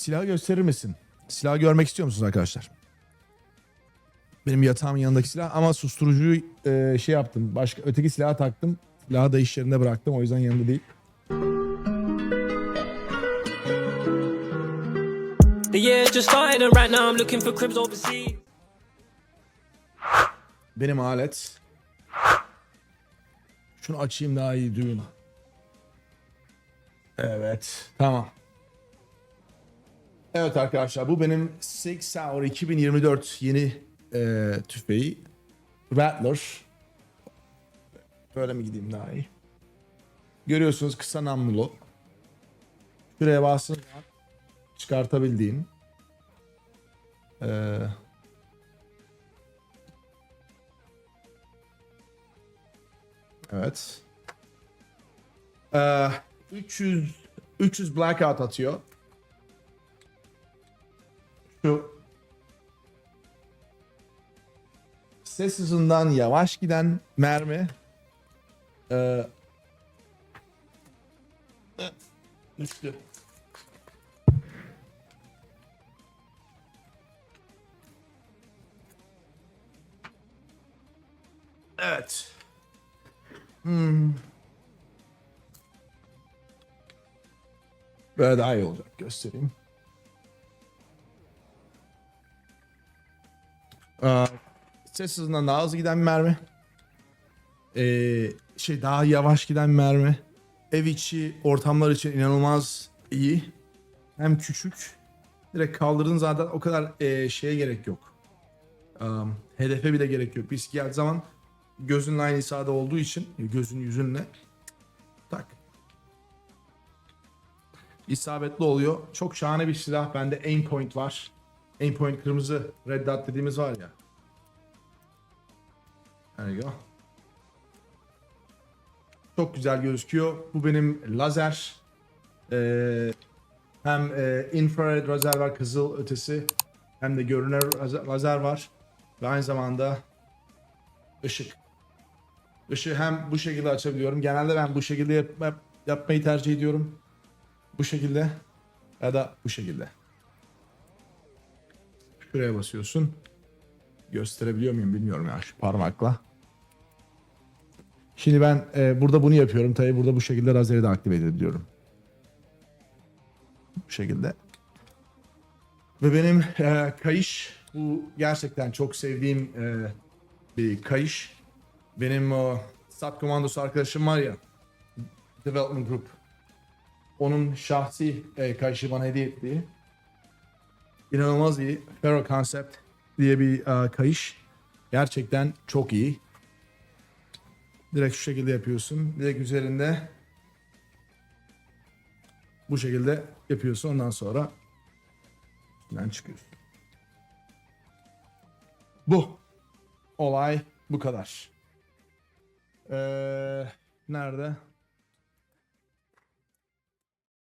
Silahı gösterir misin? Silahı görmek istiyor musunuz arkadaşlar? Benim yatağımın yanındaki silah ama susturucuyu e, şey yaptım. Başka öteki silaha taktım. Silahı da iş yerinde bıraktım. O yüzden yanında değil. The year's just started and right now I'm looking for cribs overseas. Benim alet. Şunu açayım daha iyi duyun. Evet. Tamam. Evet arkadaşlar bu benim Sig Sauer 2024 yeni e, tüfeği. Rattler. Böyle mi gideyim daha iyi? Görüyorsunuz kısa namlulu. Şuraya basın çıkartabildiğin. Ee, Evet. Ee, 300 300 blackout atıyor. Şu ses hızından yavaş giden mermi ee, düştü. Evet. Böyle daha iyi olacak. Göstereyim. Aa, ses hızından daha hızlı giden bir mermi. Ee, şey daha yavaş giden bir mermi. Ev içi ortamlar için inanılmaz iyi. Hem küçük. Direkt kaldırdığın zaten o kadar ee, şeye gerek yok. Um, hedefe bile gerek yok. Biz geldiği zaman gözünün aynı hizada olduğu için gözün yüzünle tak isabetli oluyor. Çok şahane bir silah. Bende aim point var. Aim point kırmızı red dot dediğimiz var ya. There you go. Çok güzel gözüküyor. Bu benim lazer. Ee, hem e, infrared lazer var kızıl ötesi. Hem de görünür lazer- lazer var. Ve aynı zamanda ışık. Işığı hem bu şekilde açabiliyorum. Genelde ben bu şekilde yap- yap- yapmayı tercih ediyorum. Bu şekilde ya da bu şekilde. Şuraya basıyorsun. Gösterebiliyor muyum bilmiyorum ya şu parmakla. Şimdi ben e, burada bunu yapıyorum. Tabii burada bu şekilde lazeri de aktive edebiliyorum. Bu şekilde. Ve benim e, kayış bu gerçekten çok sevdiğim e, bir kayış. Benim o sat komandosu arkadaşım var ya Development Group. Onun şahsi e, kayışı bana hediye ettiği. İnanılmaz iyi. Ferro Concept diye bir e, kayış. Gerçekten çok iyi. Direkt şu şekilde yapıyorsun. Direkt üzerinde bu şekilde yapıyorsun. Ondan sonra ben çıkıyorsun. Bu. Olay bu kadar. Ee, nerede?